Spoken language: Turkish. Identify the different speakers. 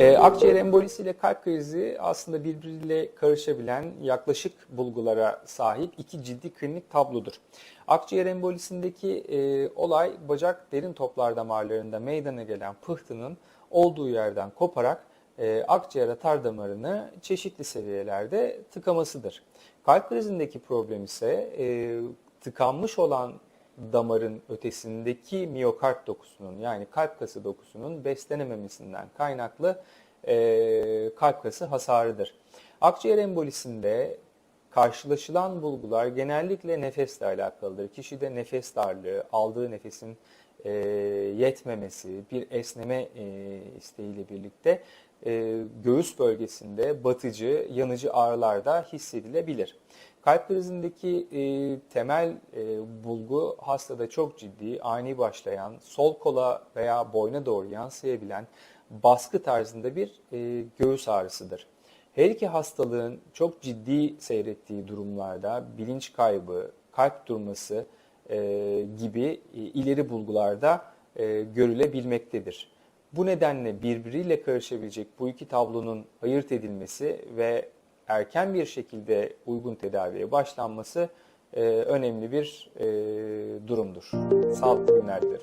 Speaker 1: Ee, akciğer embolisi ile kalp krizi aslında birbiriyle karışabilen yaklaşık bulgulara sahip iki ciddi klinik tablodur. Akciğer embolisindeki e, olay bacak derin toplar damarlarında meydana gelen pıhtının olduğu yerden koparak e, akciğer atar damarını çeşitli seviyelerde tıkamasıdır. Kalp krizindeki problem ise e, tıkanmış olan damarın ötesindeki miyokard dokusunun yani kalp kası dokusunun beslenememesinden kaynaklı e, kalp kası hasarıdır. Akciğer embolisinde karşılaşılan bulgular genellikle nefesle alakalıdır. Kişide nefes darlığı, aldığı nefesin e, yetmemesi, bir esneme e, isteğiyle birlikte e, göğüs bölgesinde batıcı, yanıcı ağrılar da hissedilebilir. Kalp krizindeki e, temel e, bulgu hastada çok ciddi, ani başlayan, sol kola veya boyna doğru yansıyabilen baskı tarzında bir e, göğüs ağrısıdır. Her iki hastalığın çok ciddi seyrettiği durumlarda bilinç kaybı, kalp durması e, gibi e, ileri bulgularda e, görülebilmektedir. Bu nedenle birbiriyle karışabilecek bu iki tablonun ayırt edilmesi ve erken bir şekilde uygun tedaviye başlanması e, önemli bir e, durumdur. Sağlıklı günler dilerim.